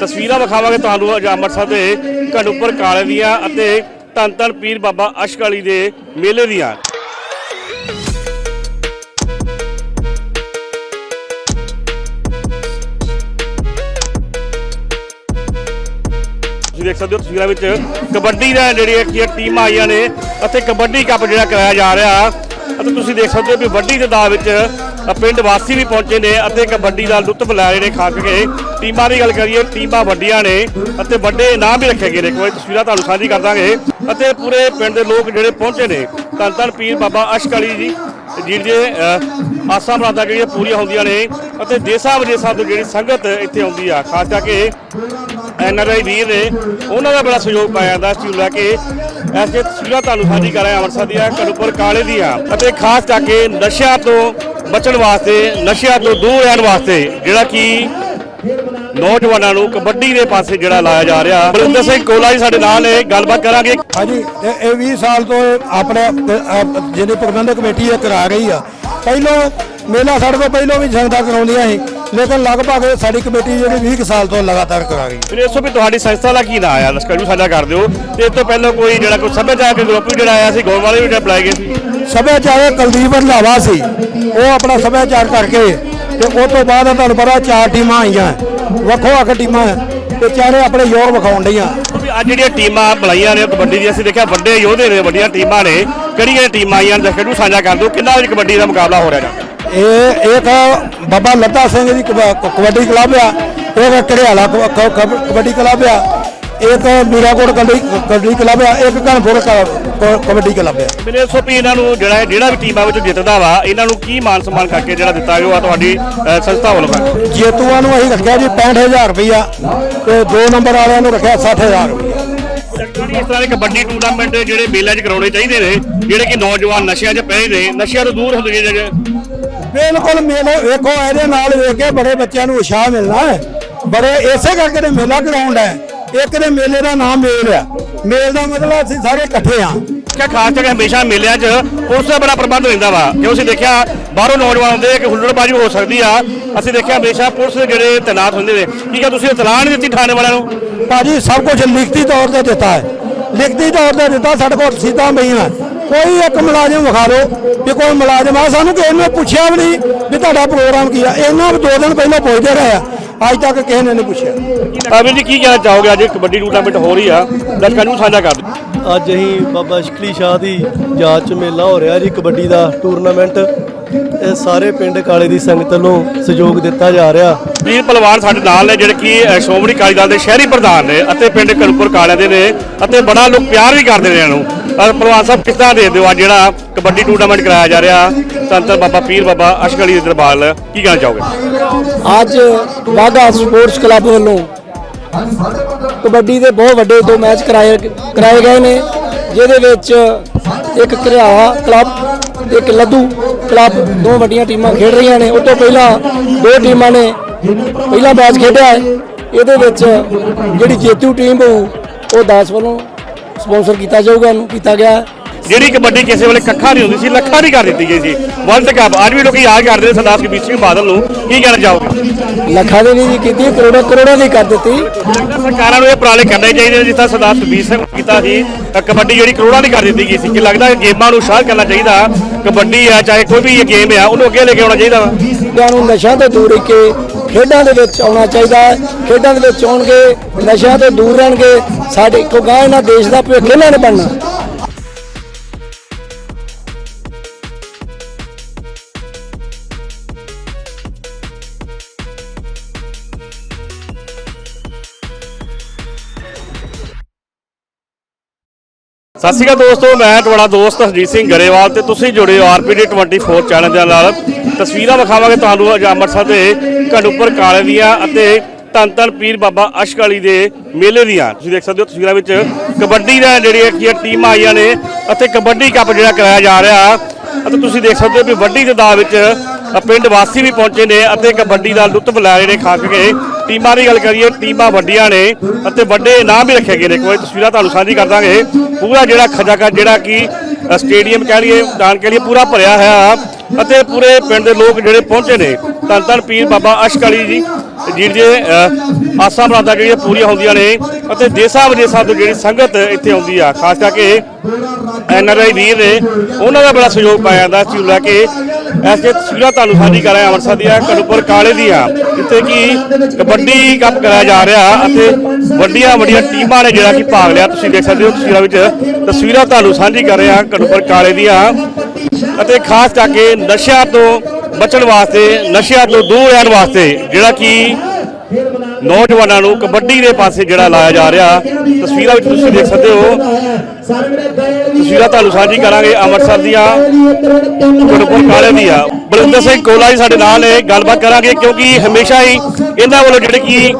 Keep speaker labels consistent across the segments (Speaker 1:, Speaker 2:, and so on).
Speaker 1: ਤਸਵੀਰਾਂ ਵਿਖਾਵਾਂਗੇ ਤੁਹਾਨੂੰ ਅੱਜ ਅੰਮ੍ਰਿਤਸਰ ਦੇ ਘਨੂਪਰ ਕਾਲੇ ਦੀਆਂ ਅਤੇ ਧੰਨ ਧੰਨ ਪੀਰ ਬਾਬਾ ਅਸ਼ਕ ਅਲੀ ਦੇ ਮੇਲੇ ਦੀਆਂ। ਤੁਸੀਂ ਦੇਖ ਸਕਦੇ ਹੋ ਤਸਵੀਰਾਂ ਵਿੱਚ ਕਬੱਡੀ ਦਾ ਜਿਹੜੀਆਂ ਕੀ ਟੀਮਾਂ ਆਈਆਂ ਨੇ ਅਤੇ ਕਬੱਡੀ ਕੱਪ ਜਿਹੜਾ ਕਰਾਇਆ ਜਾ ਰਿਹਾ। ਅਤੇ ਤੁਸੀਂ ਦੇਖ ਸਕਦੇ ਹੋ ਵੀ ਵੱਡੀ ਤਾਦਾਦ ਵਿੱਚ ਪਿੰਡ ਵਾਸੀ ਵੀ ਪਹੁੰਚੇ ਨੇ ਅਤੇ ਕਬੱਡੀ ਦਾ ਲੁਤਫ ਲੈ ਰਹੇ ਨੇ ਖਾਸ ਕਰਕੇ ਟੀਮਾਂ ਦੀ ਗੱਲ ਕਰੀਏ ਟੀਮਾਂ ਵੱਡੀਆਂ ਨੇ ਅਤੇ ਵੱਡੇ ਇਨਾਮ ਵੀ ਰੱਖੇ ਗਏ ਨੇ। ਕੋਈ ਤਸਵੀਰਾਂ ਤੁਹਾਨੂੰ ਸਾਂਝੀ ਕਰ ਦਾਂਗੇ। ਅਤੇ ਪੂਰੇ ਪਿੰਡ ਦੇ ਲੋਕ ਜਿਹੜੇ ਪਹੁੰਚੇ ਨੇ ਧੰਨ ਧੰਨ ਪੀਰ ਬਾਬਾ ਅਸ਼ਕ ਅਲੀ ਜੀ ਜਿਹੜੇ ਅ, ਆਸਾਂ ਮੁਰਾਦਾਂ ਜਿਹੜੀਆਂ ਪੂਰੀਆਂ ਹੁੰਦੀਆਂ ਨੇ ਅਤੇ ਦੇਸਾਂ ਵਿਦੇਸਾਂ ਤੋਂ ਜਿਹੜੀ ਸੰਗਤ ਇੱਥੇ ਆਉਂਦੀ ਆ ਖਾਸ ਕਰਕੇ ਐਨ ਆਰ ਆਈ ਵੀਰ ਨੇ ਉਹਨਾਂ ਦਾ ਬੜਾ ਸਹਿਯੋਗ ਪਾਇਆ ਜਾਂਦਾ ਇਸ ਚੀਜ਼ ਨੂੰ ਲੈ ਕੇ। ਐਸੇ ਤਸਵੀਰਾਂ ਤੁਹਾਨੂੰ ਸਾਂਝੀ ਕਰ ਰਹੇ ਅੰਮ੍ਰਿਤਸਰ ਦੀਆਂ ਕਨੂਪੁਰ ਕਾਲੇ ਦੀਆਂ। ਅਤੇ ਖਾਸ ਕਰਕੇ ਨਸ਼ਿਆਂ ਤੋਂ ਬਚਣ ਵਾਸਤੇ ਨਸ਼ਿਆਂ ਤੋਂ ਦੂਰ ਰਹਿਣ ਵਾਸਤੇ ਜਿਹੜਾ ਕਿ ਨੌਜਵਾਨਾਂ ਨੂੰ ਕਬੱਡੀ ਦੇ ਪਾਸੇ ਜਿਹੜਾ ਲਾਇਆ ਜਾ ਰਿਹਾ। ਬਲਿੰਦਰ ਸਿੰਘ ਕੋਲਾ ਜੀ ਸਾਡੇ ਨਾਲ ਨੇ ਗੱਲਬਾਤ ਕਰਾਂਗੇ।
Speaker 2: ਹਾਂਜੀ ਇਹ 20 ਸਾਲ ਤੋਂ ਆਪਣੇ ਅਹ, ਜਿਹੜੀ ਪ੍ਰਬੰਧਕ ਕਮੇਟੀ ਇਹ ਕਰਾ ਰਹੀ ਆ। ਪਹਿਲੋਂ ਮੇਲਾ ਸਾਡੇ ਤੋਂ ਪਹਿਲੋਂ ਵੀ ਸੰਗਤਾਂ ਕਰਾਉਂਦੀਆਂ ਸੀ। ਲੇਕਿਨ ਲਗਭਗ ਸਾਡੀ ਕਮੇਟੀ ਜਿਹੜੀ 20 ਕੁ ਸਾਲ ਤੋਂ ਲਗਾਤਾਰ ਕਰਾ ਰਹੀ
Speaker 1: ਇਸ ਤੋਂ ਵੀ ਤੁਹਾਡੀ ਸੰਸਥਾ ਦਾ ਕੀ ਨਾਮ ਆ? ਲਸ਼ਕਰ ਨੂੰ ਸਾਂਝਾ ਕਰ ਦਿਓ। ਤੇ ਇਸ ਤੋਂ ਪਹਿਲਾਂ ਕੋਈ ਜਿਹੜਾ ਕੋਈ ਸੱਭਿਆਚਾਰਕ ਗਰੁੱਪ ਵੀ ਜਿਹੜਾ ਆਇਆ ਸੀ ਗੌਰ ਵਾਲੇ ਵੀ ਜਿਹੜਾ ਬੁਲਾਏ ਗਏ ਸੀ?
Speaker 2: ਸੱਭਿਆਚਾਰ ਕੁਲਦੀਪ ਰੰਧਾਵਾ ਸੀ। ਉਹ ਆਪਣਾ ਸੱਭਿਆਚਾਰ ਕਰਕੇ ਤੇ ਉਸ ਤੋਂ ਬਾਅਦ ਤੁਹਾਨੂੰ ਪਤਾ ਚਾਰ ਟੀਮਾਂ ਆਈਆਂ। ਵੱਖੋ ਵੱਖ ਟੀਮਾਂ ਤੇ ਚਾਰੇ ਆਪਣੇ ਯੋਗ ਵਿਖਾਉਣ ਡਈਆਂ।
Speaker 1: ਵੀ ਅੱਜ ਜਿਹੜੀਆਂ ਟੀਮਾਂ ਬੁਲਾਈਆਂ ਨੇ ਕਬੱਡੀ ਦੀ ਅਸੀਂ ਦੇਖਿਆ ਵੱਡੇ ਯੋਧੇ ਨੇ ਵੱਡੀਆਂ ਟੀਮਾਂ ਨੇ। ਕਿਹੜੀਆਂ ਟੀਮਾਂ ਆਈਆਂ ਨੂੰ? ਸਾਂਝਾ ਕਰ ਦਿਓ। ਕਿੰਨਾ ਵਜੇ ਕਬੱਡੀ ਦਾ ਮੁਕਾਬਲਾ ਹੋ ਰਿਹਾ ਜੀ
Speaker 2: ਇਹ ਇੱਕ ਬਾਬਾ ਲੱਤਾ ਸਿੰਘ ਦੀ ਕ- ਕਬੱਡੀ ਕਲੱਬ ਆ। ਇੱਕ ਘੜਿਆਲਾ ਕ- ਕ- ਕ- ਕਬੱਡੀ ਕਲੱਬ ਆ। ਇੱਕ ਮੀਰਾਕੋਟ ਕਬੱਡੀ ਕਬੱਡੀ ਕਲੱਬ ਆ। ਇੱਕ ਕ- ਕਬੱਡੀ ਕਲੱਬ ਆ।
Speaker 1: ਮੇਰੇ ਸੋ ਵੀ ਇਹਨਾਂ ਨੂੰ ਜਿਹੜਾ ਜਿਹੜਾ ਵੀ ਟੀਮਾਂ ਵਿੱਚ ਜਿੱਤਦਾ ਵਾ ਇਹਨਾਂ ਨੂੰ ਕੀ ਮਾਨ ਸਨਮਾਨ ਕਰਕੇ ਜਿਹੜਾ ਦਿੱਤਾ ਗਿਆ ਉਹ ਤੁਹਾਡੀ ਸੰਸਥਾ ਵੱਲੋਂ?
Speaker 2: ਜੇਤੂਆਂ ਨੂੰ ਅਸੀਂ ਰੱਖਿਆ ਜੀ 65000 ਰੁਪਈਆ ਤੇ 2 ਨੰਬਰ ਵਾਲਿਆਂ ਨੂੰ ਰੱਖਿਆ 60000 ਰੁਪਈਆ।
Speaker 1: ਸਰਕਾਰੀ ਇਸ ਤਰ੍ਹਾਂ ਦੇ ਕਬੱਡੀ ਟੂਰਨਾਮੈਂਟ ਜਿਹੜੇ ਮੇਲਿਆਂ 'ਚ ਕਰਾਉਣੇ ਚਾਹੀਦੇ ਨੇ ਜਿਹੜੇ ਕਿ ਨੌਜਵਾਨ ਨਸ਼ਿਆਂ 'ਚ ਪਏ ਨੇ ਨਸ਼ਿਆਂ ਤੋਂ ਦੂਰ ਹੁੰਦੇ ਜਿਹੜੇ।
Speaker 2: ਬਿਲਕੁਲ ਮੇਲੇ ਵੇਖੋ ਇਹਦੇ ਨਾਲ ਵੇਖ ਕੇ ਬੜੇ ਬੱਚਿਆਂ ਨੂੰ ਉਤਸ਼ਾਹ ਮਿਲਣਾ ਹੈ। ਬੜੇ ਇਸੇ ਕਰਕੇ ਤੇ ਮੇਲਾ ਗਰਾਊਂਡ ਹੈ। ਇੱਕ ਦੇ ਮੇਲੇ ਦਾ ਨਾਮ ਮੇਲ ਆ। ਮੇਲ ਦਾ ਮਤਲਬ ਅਸੀਂ ਸਾਰੇ ਇਕੱਠੇ ਆ
Speaker 1: ਕਿ ਖਾਸ ਕਰਕੇ ਹਮੇਸ਼ਾ ਮੇਲਿਆਂ 'ਚ ਪੁਲਿਸ ਦਾ ਬੜਾ ਪ੍ਰਬੰਧ ਰਹਿੰਦਾ ਵਾ। ਜੋ ਅਸੀਂ ਦੇਖਿਆ ਬਾਹਰੋਂ ਨੌਜਵਾਨ ਆਉਂਦੇ ਕਿ ਹੁੱਲੜਬਾਜ਼ੀ ਹੋ ਸਕਦੀ ਆ। ਅਸੀਂ ਦੇਖਿਆ ਹਮੇਸ਼ਾ ਪੁਲਿਸ ਦੇ ਜਿਹੜੇ ਤੈਨਾਤ ਹੁੰਦੇ ਨੇ। ਕੀ ਆ ਤੁਸੀਂ ਇਤਲਾਹ ਨਹੀਂ ਦਿੱਤੀ ਥਾਣੇ ਵਾਲਿਆਂ ਨੂੰ?
Speaker 2: ਭਾਜੀ ਸਭ ਕੁਝ ਲਿਖਤੀ ਤੌਰ ਤੇ ਦਿੱਤਾ ਹੈ। ਲਿਖਤੀ ਤੌਰ ਤੇ ਦਿੱਤਾ ਸਾਡੇ ਕੋਲ ਰਸੀਦਾਂ ਪਈਆਂ। ਕੋਈ ਇੱਕ ਮੁਲਾਜ਼ਮ ਵਿਖਾ ਲਓ ਵੀ ਕੋਈ ਮੁਲਾਜ਼ਮ ਆ। ਸਾਨੂੰ ਕਿਸੇ ਨੇ ਪੁੱਛਿਆ ਵੀ ਨਹੀਂ ਵੀ ਤੁਹਾਡਾ ਪ੍ਰੋਗਰਾਮ ਕੀ ਆ। ਇਹਨਾਂ ਦੋ ਦਿਨ ਪਹਿਲਾਂ ਪੁੱਛਦੇ ਰਹੇ ਆ। ਅੱਜ ਤੱਕ ਕਿਸੇ ਨੇ ਨਹੀਂ ਪੁੱਛਿਆ।
Speaker 1: ਆਬੀ ਜੀ ਕੀ ਕਹਿਣਾ ਚਾਹੋਗੇ? ਅੱਜ ਕਬੱਡੀ ਟੂਰਨਾਮੈਂਟ ਹੋ ਰਹੀ ਆ। ਦਰਸ਼ਕਾਂ ਨੂੰ ਸਾਂਝਾ ਕਰ
Speaker 3: ਅੱਜ ਅਸੀਂ ਬਾਬਾ ਸ਼ਕਲੀ ਸ਼ਾਹ ਦੀ ਯਾਦ ਚ ਮੇਲਾ ਹੋ ਰਿਹਾ ਜੀ ਕਬੱਡੀ ਦਾ ਟੂਰਨਾਮੈਂਟ। ਇਹ ਸਾਰੇ ਪਿੰਡ ਕਾਲੇ ਦੀ ਸੰਗਤ ਨੂੰ ਸਹਿਯੋਗ ਦਿੱਤਾ ਜਾ ਰਿਹਾ।
Speaker 1: ਵੀਰ ਪਹਿਲਵਾਨ ਸਾਡੇ ਨਾਲ ਨੇ ਜਿਹੜੇ ਕਿ ਅ, ਸ਼੍ਰੋਮਣੀ ਅਕਾਲੀ ਦਲ ਦੇ ਸ਼ਹਿਰੀ ਪ੍ਰਧਾਨ ਨੇ ਅਤੇ ਪਿੰਡ ਕਨਪੁਰ ਕਾਲਿਆਂ ਦੇ ਨੇ ਅਤੇ ਬੜਾ ਲੋਕ ਪਿਆਰ ਵੀ ਕਰਦੇ ਨੇ ਇਹਨਾਂ ਨੂੰ। ਅ, ਪਹਿਲਵਾਨ ਸਾਹਿਬ ਕਿਸ ਤਰ੍ਹਾਂ ਦੇ ਦਿਓ ਅੱਜ ਜਿਹੜਾ ਕਬੱਡੀ ਟੂਰਨਾਮੈਂਟ ਕਰਾਇਆ ਜਾ ਰਿਹਾ? ਸੰਤ ਬਾਬਾ ਪੀਰ ਬਾਬਾ ਅਸ਼ਕ ਅਲੀ ਦੇ ਦਰਬਾਰ ਕੀ ਕਹਿਣਾ ਚਾਹੋਗੇ?
Speaker 4: ਅੱਜ ਵਾਗਾ ਸਪੋਰਟਸ ਕਲੱਬ ਵੱਲੋਂ ਕਬੱਡੀ ਦੇ ਬਹੁਤ ਵੱਡੇ ਦੋ ਮੈਚ ਕਰਾਏ ਕਰਾਏ ਗਏ ਨੇ ਜਿਹਦੇ ਵਿੱਚ ਇੱਕ ਘਰਿਆਵਾ ਕਲੱਬ ਇੱਕ ਲੱਦੂ ਕਲੱਬ ਦੋ ਵੱਡੀਆਂ ਟੀਮਾਂ ਖੇਡ ਰਹੀਆਂ ਨੇ। ਉਸ ਤੋਂ ਪਹਿਲਾਂ ਦੋ ਟੀਮਾਂ ਨੇ ਪਹਿਲਾ ਮੈਚ ਖੇਡਿਆ ਹੈ। ਇਹਦੇ ਵਿੱਚ ਜਿਹੜੀ ਜੇਤੂ ਟੀਮ ਹੋਊ ਉਹ 10 ਵੱਲੋਂ ਸਪਾਂਸਰ ਕੀਤਾ ਜਾਊਗਾ ਉਹਨੂੰ ਕੀਤਾ ਗਿਆ। ਹੈ
Speaker 1: ਜਿਹੜੀ ਕਬੱਡੀ ਕਿਸੇ ਵੇਲੇ ਕੱਖਾ ਨਹੀਂ ਹੁੰਦੀ ਸੀ ਲੱਖਾਂ ਦੀ ਕਰ ਦਿੱਤੀ ਗਈ ਸੀ। ਵਰਲਡ ਕੱਪ ਅੱਜ ਵੀ ਲੋਕੀ ਯਾਦ ਕਰਦੇ ਨੇ ਸਰਦਾਰ ਕਬੀਰ ਸਿੰਘ ਬਾਦਲ ਨੂੰ। ਕੀ ਕਹਿਣਾ ਚਾਹੋਗੇ?
Speaker 4: ਲੱਖਾਂ ਦੀ ਨਹੀਂ ਕੀਤੀ ਕਰੋੜਾਂ ਕਰੋੜਾਂ ਦੀ ਕਰ ਦਿੱਤੀ।
Speaker 1: ਲੱਗਦਾ ਸਰਕਾਰਾਂ ਨੂੰ ਇਹ ਉਪਰਾਲੇ ਕਰਨੇ ਚਾਹੀਦੇ ਨੇ ਜਿਸ ਤਰ੍ਹਾਂ ਸਰਦਾਰ ਸੁਖਬੀਰ ਸਿੰਘ ਨੇ ਕੀਤਾ ਸੀ। ਅ, ਕਬੱਡੀ ਜਿਹੜੀ ਕਰੋੜਾਂ ਦੀ ਕਰ ਦਿੱਤੀ ਗਈ ਸੀ। ਕਿ ਲੱਗਦਾ ਹੈ ਗੇਮਾਂ ਨੂੰ ਉਤਸ਼ਾਹ ਕਰਨਾ ਚਾਹੀਦਾ? ਕਬੱਡੀ ਆ ਚਾਹੇ ਕੋਈ ਵੀ ਇਹ ਗੇਮ ਆ ਉਹਨੂੰ ਅੱਗੇ ਲੈ ਕੇ ਆਉਣਾ ਚਾਹੀਦਾ ਵਾ?
Speaker 4: ਲੋਕਾਂ ਨੂੰ ਨਸ਼ਿਆਂ ਤੋਂ ਦੂਰ ਰਹਿ ਕੇ ਖੇਡਾਂ ਦੇ ਵਿੱਚ ਆਉਣਾ ਚਾਹੀਦਾ ਹੈ। ਖੇਡਾਂ ਦੇ ਵਿੱਚ ਆਉਣਗੇ, ਨਸ਼ਿਆਂ ਤੋਂ ਦੂਰ ਰਹਿਣਗੇ। ਸਾਡੇ ਕੋ ਇਹਨਾਂ ਦੇਸ਼ ਦਾ ਭਵਿੱਖ ਇਹਨਾਂ ਨੇ ਬਣਨਾ।
Speaker 1: ਸਤਿ ਸ਼੍ਰੀ ਅਕਾਲ ਦੋਸਤੋ, ਮੈਂ ਤੁਹਾਡਾ ਦੋਸਤ ਹਰਜੀਤ ਸਿੰਘ ਗਰੇਵਾਲ ਤੇ ਤੁਸੀਂ ਜੁੜੇ ਹੋ ਆਰਪੀਡੀ 24 ਚੈਨਲ ਦੇ ਨਾਲ। ਤਸਵੀਰਾਂ ਵਿਖਾਵਾਂਗੇ ਤੁਹਾਨੂੰ ਅੱਜ ਅੰਮ੍ਰਿਤਸਰ ਦੇ ਘਨੂਪਰ ਕਾਲੇ ਦੀਆਂ ਅਤੇ ਧੰਨ ਧੰਨ ਪੀਰ ਬਾਬਾ ਅਸ਼ਕ ਅਲੀ ਦੇ ਮੇਲੇ ਦੀਆਂ। ਤੁਸੀਂ ਦੇਖ ਸਕਦੇ ਹੋ ਤਸਵੀਰਾਂ ਵਿੱਚ ਕਬੱਡੀ ਦਾ ਜਿਹੜੀਆਂ ਕੀ ਟੀਮਾਂ ਆਈਆਂ ਨੇ ਅਤੇ ਕਬੱਡੀ ਕੱਪ ਜਿਹੜਾ ਕਰਾਇਆ ਜਾ ਰਿਹਾ। ਅਤੇ ਤੁਸੀਂ ਦੇਖ ਸਕਦੇ ਹੋ ਵੀ ਵੱਡੀ ਤਾਦਾਦ ਵਿੱਚ ਪਿੰਡ ਵਾਸੀ ਵੀ ਪਹੁੰਚੇ ਨੇ ਅਤੇ ਕਬੱਡੀ ਦਾ ਲੁਤਫ ਲੈ ਰਹੇ ਨੇ ਖਾਸ ਕੇ। ਟੀਮਾਂ ਦੀ ਗੱਲ ਕਰੀਏ, ਟੀਮਾਂ ਵੱਡੀਆਂ ਨੇ ਅਤੇ ਵੱਡੇ ਇਨਾਮ ਵੀ ਰੱਖੇ ਗਏ ਨੇ। ਕੋਈ ਤਸਵੀਰਾਂ ਤੁਹਾਨੂੰ ਸਾਂਝੀ ਕਰ ਦਾਂਗੇ। ਪੂਰਾ ਜਿਹੜਾ ਖਜਾਕਾ ਜਿਹੜਾ ਕਿ ਸਟੇਡੀਅਮ ਕਹਿ ਲਈਏ, ਮੈਦਾਨ ਕਹਿ ਲਈਏ, ਪੂਰਾ ਭਰਿਆ ਹੋਇਆ। ਅਤੇ ਪੂਰੇ ਪਿੰਡ ਦੇ ਲੋਕ ਜਿਹੜੇ ਪਹੁੰਚੇ ਨੇ ਧੰਨ ਧੰਨ ਪੀਰ ਬਾਬਾ ਅਸ਼ਕ ਅਲੀ ਜੀ। ਜਿਹੜੀ ਜੇ ਆਸਾਂ ਮੁਰਾਦਾਂ ਜਿਹੜੀਆਂ ਪੂਰੀਆਂ ਹੁੰਦੀਆਂ ਨੇ ਅਤੇ ਦੇਸਾਂ ਵਿਦੇਸਾਂ ਤੋਂ ਜਿਹੜੀ ਸੰਗਤ ਇੱਥੇ ਆਉਂਦੀ ਆ, ਖਾਸ ਕਰਕੇ ਐਨ ਆਰ ਆਈ ਵੀਰ ਨੇ, ਉਹਨਾਂ ਦਾ ਬੜਾ ਸਹਿਯੋਗ ਪਾਇਆ ਜਾਂਦਾ ਇਸ ਲੈ ਕੇ। ਐਸੇ ਤਸਵੀਰਾਂ ਤੁਹਾਨੂੰ ਸਾਂਝੀ ਕਰ ਰਹੇ ਹਾਂ ਅੰਮ੍ਰਿਤਸਰ ਦੀਆਂ, ਕਨੂਪੁਰ ਕਾਲੇ ਦੀਆਂ, ਜਿੱਥੇ ਕਿ ਕਬੱਡੀ ਕੱਪ ਕਰਾਇਆ ਜਾ ਰਿਹਾ ਅਤੇ ਵੱਡੀਆਂ ਵੱਡੀਆਂ ਟੀਮਾਂ ਨੇ ਜਿਹੜਾ ਕਿ ਭਾਗ ਲਿਆ। ਤੁਸੀਂ ਦੇਖ ਸਕਦੇ ਹੋ ਤਸਵੀਰਾਂ ਵਿੱਚ, ਤਸਵੀਰਾਂ ਤੁਹਾਨੂੰ ਸਾਂਝੀ ਕਰ ਰਹੇ ਹਾਂ ਕਨੂਪੁਰ ਕਾਲੇ ਦੀਆਂ। ਅਤੇ ਖਾਸ ਕਰਕੇ ਨਸ਼ਿਆਂ ਤੋਂ ਬਚਣ ਵਾਸਤੇ, ਨਸ਼ਿਆਂ ਤੋਂ ਦੂਰ ਰਹਿਣ ਵਾਸਤੇ ਜਿਹੜਾ ਕਿ ਨੌਜਵਾਨਾਂ ਨੂੰ ਕਬੱਡੀ ਦੇ ਪਾਸੇ ਜਿਹੜਾ ਲਾਇਆ ਜਾ ਰਿਹਾ। ਤਸਵੀਰਾਂ ਵਿੱਚ ਤੁਸੀਂ ਦੇਖ ਸਕਦੇ ਹੋ। ਤਸਵੀਰਾਂ ਤੁਹਾਨੂੰ ਸਾਂਝੀ ਕਰਾਂਗੇ ਅੰਮ੍ਰਿਤਸਰ ਦੀਆਂ ਗੁਰਪੁਰ ਕਾਲੇ ਦੀ ਆ ਬਲਵਿੰਦਰ ਸਿੰਘ ਕੋਲਾ ਜੀ ਸਾਡੇ ਨਾਲ ਨੇ, ਗੱਲਬਾਤ ਕਰਾਂਗੇ ਕਿਉਂਕਿ ਹਮੇਸ਼ਾ ਹੀ ਇਹਨਾਂ ਵੱਲੋਂ ਜਿਹੜੇ ਕਿ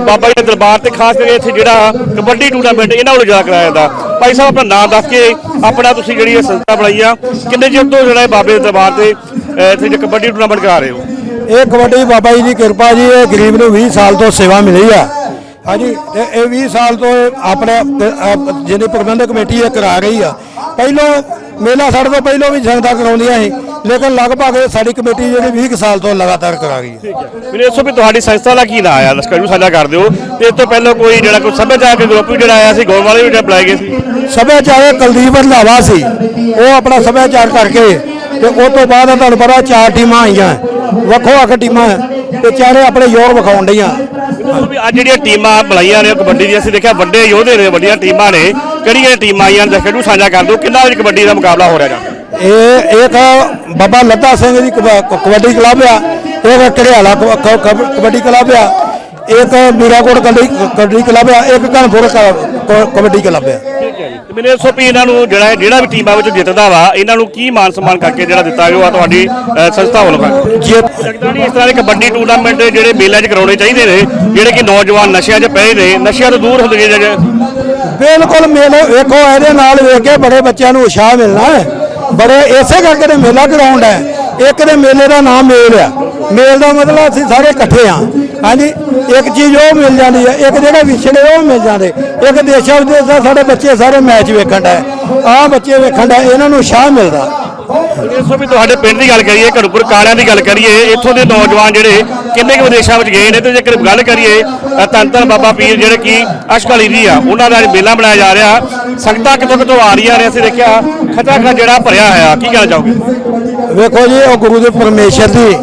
Speaker 1: ਬਾਬਾ ਜੀ ਦੇ ਦਰਬਾਰ ਤੇ ਖਾਸ ਕਰਕੇ ਇੱਥੇ ਜਿਹੜਾ ਕਬੱਡੀ ਟੂਰਨਾਮੈਂਟ ਇਹਨਾਂ ਵੱਲੋਂ ਜਿਹੜਾ ਕਰਾਇਆ ਜਾਂਦਾ। ਭਾਈ ਸਾਹਿਬ, ਆਪਣਾ ਨਾਮ ਦੱਸ ਕੇ ਆਪਣਾ ਤੁਸੀਂ ਜਿਹੜੀ ਇਹ ਸੰਸਥਾ ਬਣਾਈ ਆ, ਕਿੰਨੇ ਚਿਰ ਤੋਂ ਜਿਹੜਾ ਇਹ ਬਾਬੇ ਦੇ ਦਰਬਾਰ ਤੇ ਇੱਥੇ ਜੇ ਕਬੱਡੀ ਟੂਰਨਾਮੈਂਟ ਕਰਾ ਰਹੇ ਹੋ।
Speaker 2: ਇਹ ਕਬੱਡੀ ਬਾਬਾ ਜੀ ਦੀ ਕਿਰਪਾ ਜੀ ਇਹ ਗਰੀਬ ਨੂੰ 20 ਸਾਲ ਤੋਂ ਸੇਵਾ ਮਿਲੀ ਆ। ਹਾਂਜੀ ਤੇ ਇਹ 20 ਸਾਲ ਤੋਂ ਆਪਣੇ ਜਿਹੜੀ ਪ੍ਰਬੰਧਕ ਕਮੇਟੀ ਇਹ ਕਰਾ ਰਹੀ ਆ। ਪਹਿਲੋਂ ਮੇਲਾ ਸਾਡੇ ਤੋਂ ਪਹਿਲੋਂ ਵੀ ਸੰਗਤਾਂ ਕਰਾਉਂਦੀਆਂ ਸੀ ਲੇਕਿਨ ਲਗਭਗ ਸਾਡੀ ਕਮੇਟੀ ਜਿਹੜੀ 20 ਕੁ ਸਾਲ ਤੋਂ ਲਗਾਤਾਰ ਕਰਾ ਰਹੀ ਹੈ।
Speaker 1: ਮੈਨੂੰ ਦੱਸੋ ਵੀ ਤੁਹਾਡੀ ਸੰਸਥਾ ਦਾ ਕੀ ਨਾਮ ਆ? ਲਸ਼ਕਰ ਨੂੰ ਸਾਂਝਾ ਕਰ ਦਿਓ। ਤੇ ਇਸ ਤੋਂ ਪਹਿਲਾਂ ਕੋਈ ਜਿਹੜਾ ਕੋਈ ਸੱਭਿਆਚਾਰਕ ਗਰੁੱਪ ਵੀ ਜਿਹੜਾ ਆਇਆ ਸੀ ਗੌਰ ਵਾਲੇ ਵੀ ਜਿਹੜਾ ਬੁਲਾਏ ਗਏ ਸੀ?
Speaker 2: ਸੱਭਿਆਚਾਰ ਕੁਲਦੀਪ ਰੰਧਾਵਾ ਸੀ। ਉਹ ਆਪਣਾ ਸੱਭਿਆਚਾਰ ਕਰਕੇ ਤੇ ਉਸ ਤੋਂ ਬਾਅਦ ਤੁਹਾਨੂੰ ਪਤਾ ਚਾਰ ਟੀਮਾਂ ਆਈਆਂ। ਵੱਖੋ ਵੱਖ ਟੀਮਾਂ। ਤੇ ਚਾਰੇ ਆਪਣੇ ਯੋਗ ਵਿਖਾਉਣ
Speaker 1: ਵੀ ਅੱਜ ਜਿਹੜੀਆਂ ਟੀਮਾਂ ਬੁਲਾਈਆਂ ਨੇ ਕਬੱਡੀ ਦੀਆਂ ਅਸੀਂ ਦੇਖਿਆ ਵੱਡੇ ਯੋਧੇ ਨੇ ਵੱਡੀਆਂ ਟੀਮਾਂ ਨੇ। ਕਿਹੜੀਆਂ ਟੀਮਾਂ ਆਈਆਂ ਨੇ ਨੂੰ ਸਾਂਝਾ ਕਰ ਦਿਓ ਕਿੰਨਾ ਵਿੱਚ ਕਬੱਡੀ ਦਾ ਮੁਕਾਬਲਾ ਹੋ ਰਿਹਾ ਜੀ?
Speaker 2: ਇਹ ਇੱਕ ਬਾਬਾ ਲੱਦਾ ਸਿੰਘ ਦੀ ਕਬੱਡੀ ਕਲੱਬ ਆ। ਇੱਕ ਘੜਿਆਲਾ ਕ- ਕ- ਕਬ- ਕਬੱਡੀ ਕਲੱਬ ਆ। ਇੱਕ ਮੀਰਾਕੋਟ ਕਬੱਡੀ ਕਬੱਡੀ ਕਲੱਬ ਆ ਇੱਕ ਘਨਪੁਰ ਕ- ਕ- ਕਬੱਡੀ ਕਲੱਬ ਆ।
Speaker 1: ਤੇ ਮੈਨੂੰ ਦੱਸੋ ਵੀ ਇਹਨਾਂ ਨੂੰ ਜਿਹੜਾ ਜਿਹੜਾ ਵੀ ਟੀਮਾਂ ਵਿੱਚ ਜਿੱਤਦਾ ਵਾ ਇਹਨਾਂ ਨੂੰ ਕੀ ਮਾਨ ਸਨਮਾਨ ਕਰਕੇ ਜਿਹੜਾ ਦਿੱਤਾ ਗਿਆ ਤੁਹਾਡੀ ਸੰਸਥਾ ਵੱਲੋਂ
Speaker 2: ਜੇ
Speaker 1: ਲੱਗਦਾ ਨਹੀਂ ਇਸ ਤਰ੍ਹਾਂ ਦੇ ਕਬੱਡੀ ਟੂਰਨਾਮੈਂਟ ਜਿਹੜੇ ਮੇਲਿਆਂ 'ਚ ਕਰਾਉਣੇ ਚਾਹੀਦੇ ਨੇ ਜਿਹੜੇ ਕਿ ਨੌਜਵਾਨ ਨਸ਼ਿਆਂ 'ਚ ਪਏ ਨੇ ਨਸ਼ਿਆਂ ਤੋਂ ਦੂਰ ਹੁੰਦੇ ਜਿਹੜੇ।
Speaker 2: ਬਿਲਕੁਲ ਮੇਲੇ ਵੇਖੋ ਇਹਦੇ ਨਾਲ ਵੇਖ ਕੇ ਬੜੇ ਬੱਚਿਆਂ ਨੂੰ ਉਤਸ਼ਾਹ ਮਿਲਣਾ ਹੈ। ਬੜੇ ਇਸੇ ਕਰਕੇ ਮੇਲਾ ਗਰਾਊਂਡ ਹੈ। ਇੱਕ ਦੇ ਮੇਲੇ ਦਾ ਨਾਮ ਮੇਲ ਆ। ਮੇਲ ਦਾ ਮਤਲਬ ਅਸੀਂ ਸਾਰੇ ਇਕੱਠੇ ਆ। ਹਾਂਜੀ, ਇੱਕ ਚੀਜ਼ ਉਹ ਮਿਲ ਜਾਂਦੀ ਹੈ ਇੱਕ ਜਿਹੜੇ ਵਿਛੜੇ ਉਹ ਮਿਲ ਜਾਂਦੇ। ਇੱਕ ਦੇਸ਼ਾਂ ਵਿਦੇਸ਼ਾਂ ਸਾਡੇ ਬੱਚੇ ਸਾਰੇ ਮੈਚ ਵੇਖਣ ਦਾ ਆਹ ਬੱਚੇ ਵੇਖਣ ਦਾ ਇਹਨਾਂ ਨੂੰ ਸ਼ਾਹ ਮਿਲਦਾ।
Speaker 1: ਸੋ, ਵੀ ਤੁਹਾਡੇ ਪਿੰਡ ਦੀ ਗੱਲ ਕਰੀਏ ਘੜੂਪੁਰ ਕਾਲਿਆਂ ਦੀ ਗੱਲ ਕਰੀਏ, ਇੱਥੋਂ ਦੇ ਨੌਜਵਾਨ ਜਿਹੜੇ ਕਿੰਨੇ ਕੁ ਵਿਦੇਸ਼ਾਂ ਵਿੱਚ ਗਏ ਨੇ, ਤੇ ਜੇਕਰ ਗੱਲ ਕਰੀਏ ਤਾਂ ਧੰਨ ਧੰਨ ਬਾਬਾ ਪੀਰ ਜਿਹੜੇ ਕਿ ਅਸ਼ਕਲੀ ਦੀ ਆ, ਉਹਨਾਂ ਦਾ ਮੇਲਾ ਬਣਾਇਆ ਜਾ ਰਿਹਾ। ਸੰਗਤਾਂ ਕਿਤੋਂ ਕਿਤੋਂ ਆ ਰਹੀਆਂ ਨੇ, ਅਸੀਂ ਦੇਖਿਆ ਖਚਾ ਖਚ ਜਿਹੜਾ ਭਰਿਆ ਹੋਇਆ, ਕੀ ਕਹਿਣਾ ਚਾਹੋਗੇ?
Speaker 2: ਵੇਖੋ ਜੀ, ਉਹ ਗੁਰੂ ਦੇ ਪਰਮੇਸ਼ਰ ਦੀ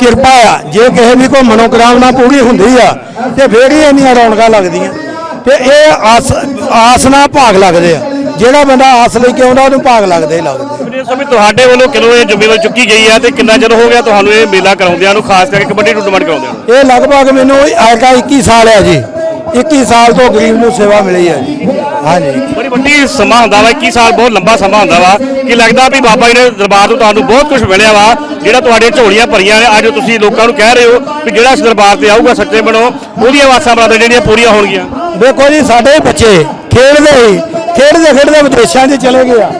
Speaker 2: ਕਿਰਪਾ ਆ। ਜੇ ਕਿਸੇ ਦੀ ਕੋਈ ਮਨੋਕਾਮਨਾ ਪੂਰੀ ਹੁੰਦੀ ਆ, ਤੇ ਫੇਰ ਹੀ ਇੰਨੀਆਂ ਰੌਣਕਾਂ ਲੱਗਦੀਆਂ। ਤੇ ਇਹ ਆਸ ਆਸਨਾ ਭਾਗ ਲੱਗਦੇ ਆ। ਜਿਹੜਾ ਬੰਦਾ ਆਸ ਲੈ ਕੇ ਆਉਂਦਾ ਉਹਨੂੰ ਭਾਗ ਲੱਗਦੇ ਹੀ ਲੱਗਦੇ।
Speaker 1: ਦੱਸੋ ਵੀ ਤੁਹਾਡੇ ਵੱਲੋਂ ਕਦੋਂ ਇਹ ਜ਼ਿੰਮੇਵਾਰੀ ਚੁੱਕੀ ਗਈ ਹੈ ਤੇ ਕਿੰਨਾ ਚਿਰ ਹੋ ਗਿਆ ਤੁਹਾਨੂੰ ਇਹ ਮੇਲਾ ਕਰਾਉਂਦਿਆਂ ਨੂੰ ਖਾਸ ਕਰਕੇ ਕਬੱਡੀ ਟੂਰਨਾਮੈਂਟ ਕਰਾਉਂਦਿਆਂ ਨੂੰ?
Speaker 2: ਇਹ ਲਗਭਗ ਮੈਨੂੰ ਆਇਕਾ 21 ਸਾਲ ਆ ਜੀ। 21 ਸਾਲ ਤੋਂ ਗਰੀਬ ਨੂੰ ਸੇਵਾ ਮਿਲੀ ਹੈ ਜੀ। ਹਾਂਜੀ।
Speaker 1: ਬੜੀ ਵੱਡੀ ਸਮਾਂ ਹੁੰਦਾ ਵਾ 21 ਸਾਲ ਬਹੁਤ ਲੰਬਾ ਸਮਾਂ ਹੁੰਦਾ ਵਾ। ਕਿ ਲੱਗਦਾ ਵੀ ਬਾਬਾ ਜੀ ਦੇ ਦਰਬਾਰ ਤੋਂ ਤੁਹਾਨੂੰ ਬਹੁਤ ਕੁਝ ਮਿਲਿਆ ਵਾ ਜਿਹੜਾ ਤੁਹਾਡੀਆਂ ਝੋਲੀਆਂ ਭਰੀਆਂ ਨੇ ਅੱਜ ਤੁਸੀਂ ਲੋਕਾਂ ਨੂੰ ਕਹਿ ਰਹੇ ਹੋ ਵੀ ਜਿਹੜਾ ਇਸ ਦਰਬਾਰ ਤੇ ਆਊਗਾ ਸੱਚੇ ਬਣੋ ਉਹਦੀਆਂ ਆਸਾਂ ਬਰਾਦਰ ਜਿਹੜੀਆਂ ਪੂਰੀਆਂ ਹੋਣਗੀਆਂ।
Speaker 2: ਦੇਖੋ ਜੀ ਸਾਡੇ ਬੱਚੇ ਖੇਡਦੇ ਹੀ ਖੇਡਦੇ ਖੇਡਦੇ ਵਿਦੇਸ਼ਾਂ 'ਚ ਚਲੇ ਗਏ ਆ।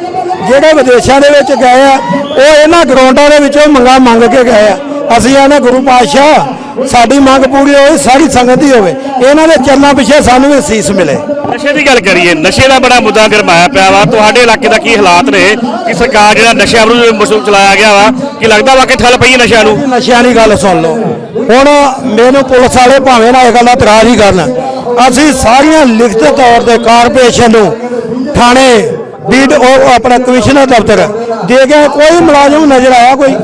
Speaker 2: ਜਿਹੜੇ ਵਿਦੇਸ਼ਾਂ ਦੇ ਵਿੱਚ ਗਏ ਆ ਉਹ ਇਹਨਾਂ ਗਰਾਊਂਡਾਂ ਦੇ ਵਿੱਚੋਂ ਮੰਗਾ ਮੰਗ ਕੇ ਗਏ ਆ। ਅਸੀਂ ਆਨੇ ਗੁਰੂ ਪਾਤਸ਼ਾਹ ਸਾਡੀ ਮੰਗ ਪੂਰੀ ਹੋਈ ਸਾਰੀ ਸੰਗਤ ਦੀ ਹੋਵੇ। ਇਹਨਾਂ ਦੇ ਚਰਨਾਂ ਪਿੱਛੇ ਸਾਨੂੰ ਵੀ ਸੀਸ ਮਿਲੇ।
Speaker 1: ਨਸ਼ੇ ਦੀ ਗੱਲ ਕਰੀਏ ਨਸ਼ੇ ਦਾ ਬੜਾ ਮੁੱਦਾ ਗਰਮਾਇਆ ਪਿਆ ਵਾ। ਤੁਹਾਡੇ ਇਲਾਕੇ ਦਾ ਕੀ ਹਾਲਾਤ ਨੇ ਕਿ ਸਰਕਾਰ ਜਿਹੜਾ ਨਸ਼ਿਆਂ ਵਿਰੁੱਧ ਮੁਹਿੰਮ ਚਲਾਇਆ ਗਿਆ ਵਾ ਕਿ ਲੱਗਦਾ ਵਾ ਕਿ ਠੱਲ ਪਈ ਨਸ਼ਿਆਂ ਨੂੰ?
Speaker 2: ਨਸ਼ਿਆਂ ਦੀ ਗੱਲ ਸੁਣ ਲਓ। ਹੁਣ ਮੈਨੂੰ ਪੁਲਿਸ ਵਾਲੇ ਭਾਵੇਂ ਨਾ ਇਹ ਗੱਲ ਦਾ ਇਤਰਾਜ਼ ਹੀ ਕਰਨ। ਅਸੀਂ ਸਾਰੀਆਂ ਲਿਖਤ ਤੌਰ ਤੇ ਕਾਰਪੋਰੇਸ਼ਨ ਨੂੰ ਥਾਣੇ, ਬੀਡ ਉਹ ਆਪਣਾ ਕਮਿਸ਼ਨਰ ਦਫ਼ਤਰ। ਦੇ ਕੇ ਕੋਈ ਮੁਲਾਜ਼ਮ ਨਜ਼ਰ ਆਇਆ ਕੋਈ?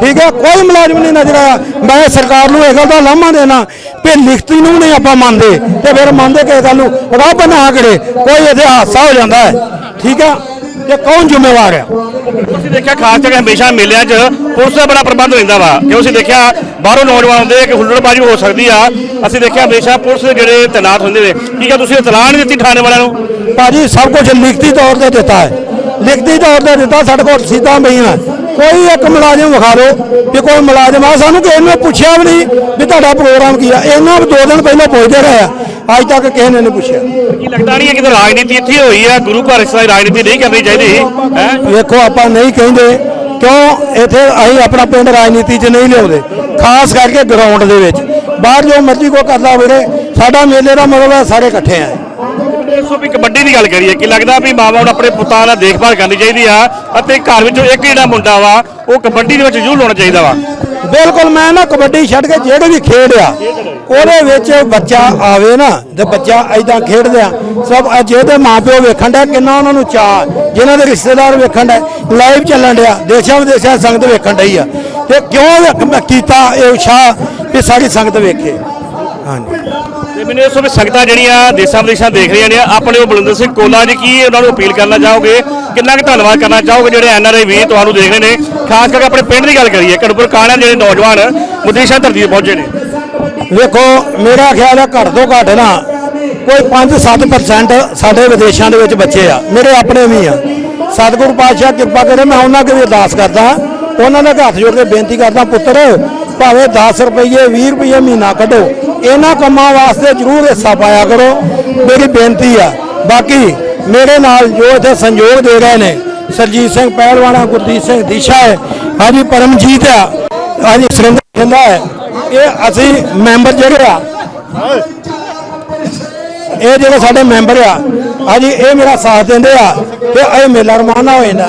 Speaker 2: ਠੀਕ ਹੈ, ਕੋਈ ਮੁਲਾਜ਼ਮ ਨਹੀਂ ਨਜ਼ਰ ਆਇਆ। ਮੈਂ ਸਰਕਾਰ ਨੂੰ ਇਹ ਗੱਲ ਦਾ ਲਾਮਾ ਦੇਣਾ ਵੀ ਲਿਖਤੀ ਨੂੰ ਨਹੀਂ ਆਪਾਂ ਮੰਨਦੇ ਤੇ ਫਿਰ ਮੰਨਦੇ ਕਿ ਗੱਲ ਨੂੰ। ਰੱਬ ਨਾ ਕਰੇ ਕੋਈ ਇਹਦੇ ਹਾਦਸਾ ਹੋ ਜਾਂਦਾ ਹੈ। ਠੀਕ ਹੈ? ਤੇ ਕੌਣ ਜ਼ਿੰਮੇਵਾਰ ਹੈ?
Speaker 1: ਅਸੀਂ ਦੇਖਿਆ ਖਾਸ ਕਰਕੇ ਹਮੇਸ਼ਾ ਮੇਲਿਆਂ 'ਚ ਪੁਲਿਸ ਦਾ ਬੜਾ ਪ੍ਰਬੰਧ ਰਹਿੰਦਾ ਵਾ। ਕਿਉਂ ਅਸੀਂ ਦੇਖਿਆ ਬਾਹਰੋਂ ਨੌਜਵਾਨ ਆਉਂਦੇ ਕਿ ਹੁੱਲੜਬਾਜ਼ੀ ਹੋ ਸਕਦੀ ਆ। ਅਸੀਂ ਦੇਖਿਆ ਹਮੇਸ਼ਾ ਪੁਲਿਸ ਦੇ ਜਿਹੜੇ ਤੈਨਾਤ ਹੁੰਦੇ ਨੇ। ਠੀਕ ਆ ਤੁਸੀਂ? ਇਤਲਾਹ ਨਹੀਂ ਦਿੱਤੀ ਥਾਣੇ ਵਾਲਿਆਂ ਨੂੰ?
Speaker 2: ਭਾਜੀ ਸਭ ਕੁਝ ਲਿਖਤੀ ਤੌਰ ਤੇ ਦਿੱਤਾ ਹੈ। ਲਿਖਤੀ ਤੌਰ ਤੇ ਦਿੱਤਾ ਸਾਡੇ ਕੋਲ ਰਸੀਦਾਂ ਪਈਆਂ। ਕੋਈ ਇੱਕ ਮੁਲਾਜ਼ਮ ਵਿਖਾ ਦਿਓ ਵੀ ਕੋਈ ਮੁਲਾਜ਼ਮ ਆ। ਸਾਨੂੰ ਕਿਸੇ ਨੇ ਪੁੱਛਿਆ ਵੀ ਨਹੀਂ ਵੀ ਤੁਹਾਡਾ ਪ੍ਰੋਗਰਾਮ ਕੀ ਆ। ਇਹਨਾਂ ਦੋ ਦਿਨ ਪਹਿਲਾਂ ਪੁੱਛਦੇ ਰਹੇ ਆ। ਅੱਜ ਤੱਕ ਕਿਸੇ ਨੇ ਨਹੀਂ ਪੁੱਛਿਆ।
Speaker 1: ਕੀ ਲੱਗਦਾ ਨਹੀਂ ਹੈ ਕਿ ਰਾਜਨੀਤੀ ਇੱਥੇ ਹੋਈ ਆ? ਗੁਰੂ ਘਰ ਇਸ ਰਾਜਨੀਤੀ ਨਹੀਂ ਕਰਨੀ ਚਾਹੀਦੀ ਹੈ?
Speaker 2: ਵੇਖੋ ਆਪਾਂ ਨਹੀਂ ਕਹਿੰਦੇ ਕਿਉਂ ਇੱਥੇ ਅਸੀਂ ਆਪਣਾ ਪਿੰਡ ਰਾਜਨੀਤੀ 'ਚ ਨਹੀਂ ਲਿਆਉਂਦੇ। ਖਾਸ ਕਰਕੇ ਗਰਾਊਂਡ ਦੇ ਵਿੱਚ। ਬਾਹਰ ਜੋ ਮਰਜ਼ੀ ਕੋ ਕਰਦਾ ਹੋਵੇ ਸਾਡਾ ਮੇਲੇ ਦਾ ਮਤਲਬ ਹੈ ਸਾਰੇ ਇਕੱਠੇ ਆ।
Speaker 1: ਸੋ ਵੀ ਕਬੱਡੀ ਦੀ ਗੱਲ ਕਰੀਏ, ਕਿ ਲੱਗਦਾ ਵੀ ਮਾਵਾਂ ਨੂੰ ਆਪਣੇ ਪੁੱਤਾਂ ਦਾ ਦੇਖਭਾਲ ਕਰਨੀ ਚਾਹੀਦੀ ਆ ਅਤੇ ਘਰ ਵਿੱਚੋਂ ਇੱਕ ਜਿਹੜਾ ਮੁੰਡਾ ਵਾ, ਉਹ ਕਬੱਡੀ ਦੇ ਵਿੱਚ ਜ਼ਰੂਰ ਹੋਣਾ ਚਾਹੀਦਾ ਵਾ।
Speaker 2: ਬਿਲਕੁਲ, ਮੈਂ ਨਾ ਕਬੱਡੀ ਛੱਡ ਕੇ ਜਿਹੜੇ ਵੀ ਖੇਡ ਆ, ਉਹਦੇ ਵਿੱਚ ਬੱਚਾ ਆਵੇ ਨਾ, ਤੇ ਬੱਚਾ ਐਦਾਂ ਖੇਡਦੇ ਆ। ਸਭ ਜਿਹਦੇ ਮਾਪਿਓ ਵੇਖਣ ਦਾ ਕਿੰਨਾ ਉਹਨਾਂ ਨੂੰ ਚਾਹ ਜਿਹਨਾਂ ਦੇ ਰਿਸ਼ਤੇਦਾਰ ਵੇਖਣ ਦਾ ਲਾਈਵ ਚੱਲਣ ਡਿਆ ਦੇਸ਼ਾਂ ਵਿਦੇਸ਼ਾਂ ਸੰਗਤ ਵੇਖਣ ਡਈ ਆ। ਤੇ ਕਿਉਂ ਕੀਤਾ ਇਹ ਉਤਸ਼ਾਹ ਵੀ ਸਾਰੀ ਸੰਗਤ ਵੇਖੇ? ਹਾਂਜੀ।
Speaker 1: ਤੇ ਮੈਨੂੰ ਇਸ ਵਿੱਚ ਸੰਗਤਾਂ ਜਿਹੜੀਆਂ ਦੇਸ਼ਾਂ ਵਿਦੇਸ਼ਾਂ ਦੇਖ ਰਹੀਆਂ ਨੇ, ਆਪਣੇ ਉਹ ਬਲਵਿੰਦਰ ਸਿੰਘ ਕੋਲਾ ਜੀ ਕੀ ਉਹਨਾਂ ਨੂੰ ਅਪੀਲ ਕਰਨਾ ਚਾਹੋਗੇ? ਕਿੰਨਾ ਕੁ ਧੰਨਵਾਦ ਕਰਨਾ ਚਾਹੋਗੇ ਜਿਹੜੇ ਐਨਆਰਆਈ ਵੀਰ ਤੁਹਾਨੂੰ ਦੇਖ ਰਹੇ ਨੇ? ਖਾਸ ਕਰਕੇ ਆਪਣੇ ਪਿੰਡ ਦੀ ਗੱਲ ਕਰੀਏ, ਕੜਪੁਰ ਕਾਲਿਆਂ ਦੇ ਜਿਹੜੇ ਨੌਜਵਾਨ ਵਿਦੇਸ਼ਾਂ ਧਰਤੀ ਤੇ ਪਹੁੰਚੇ ਨੇ।
Speaker 2: ਵੇਖੋ, ਮੇਰਾ ਖਿਆਲ ਹੈ ਘੱਟ ਤੋਂ ਘੱਟ ਨਾ ਕੋਈ 5-7% ਸਾਡੇ ਵਿਦੇਸ਼ਾਂ ਦੇ ਵਿੱਚ ਬੱਚੇ ਆ, ਮੇਰੇ ਆਪਣੇ ਵੀ ਆ। ਸਤਿਗੁਰੂ ਪਾਤਸ਼ਾਹ ਕਿਰਪਾ ਕਰੇ, ਮੈਂ ਉਹਨਾਂ ਅੱਗੇ ਵੀ ਅਰਦਾਸ ਕਰਦਾ, ਉਹਨਾਂ ਦੇ ਹੱਥ ਜੋੜ ਕੇ ਬੇਨਤੀ ਕਰਦਾ, ਪੁੱਤਰ, ਭਾਵੇਂ 10 ਰੁਪਏ 20 ਰੁਪਏ ਮਹੀਨਾ ਕੱਢੋ ਇਹਨਾਂ ਕੰਮਾਂ ਵਾਸਤੇ ਜ਼ਰੂਰ ਹਿੱਸਾ ਪਾਇਆ ਕਰੋ। ਮੇਰੀ ਬੇਨਤੀ ਆ। ਬਾਕੀ ਮੇਰੇ ਨਾਲ ਜੋ ਇੱਥੇ ਸੰਯੋਗ ਦੇ ਰਹੇ ਨੇ, ਸਰਜੀਤ ਸਿੰਘ ਪਹਿਲਵਾਨਾ, ਗੁਰਦੀਪ ਸਿੰਘ ਦਿਸ਼ਾ ਹੈ, ਹਾਂਜੀ ਪਰਮਜੀਤ ਆ, ਹਾਂਜੀ ਸੁਰਿੰਦਰ ਖਿੰਦਾ ਹੈ, ਇਹ ਅਸੀਂ ਮੈਂਬਰ ਜਿਹੜੇ ਆ, ਇਹ ਜਿਹੜੇ ਸਾਡੇ ਮੈਂਬਰ ਆ, ਹਾਂਜੀ ਇਹ ਮੇਰਾ ਸਾਥ ਦਿੰਦੇ ਆ ਤੇ ਇਹ ਮੇਲਾ ਰਮਾਨਾ ਹੋ ਜਾਂਦਾ।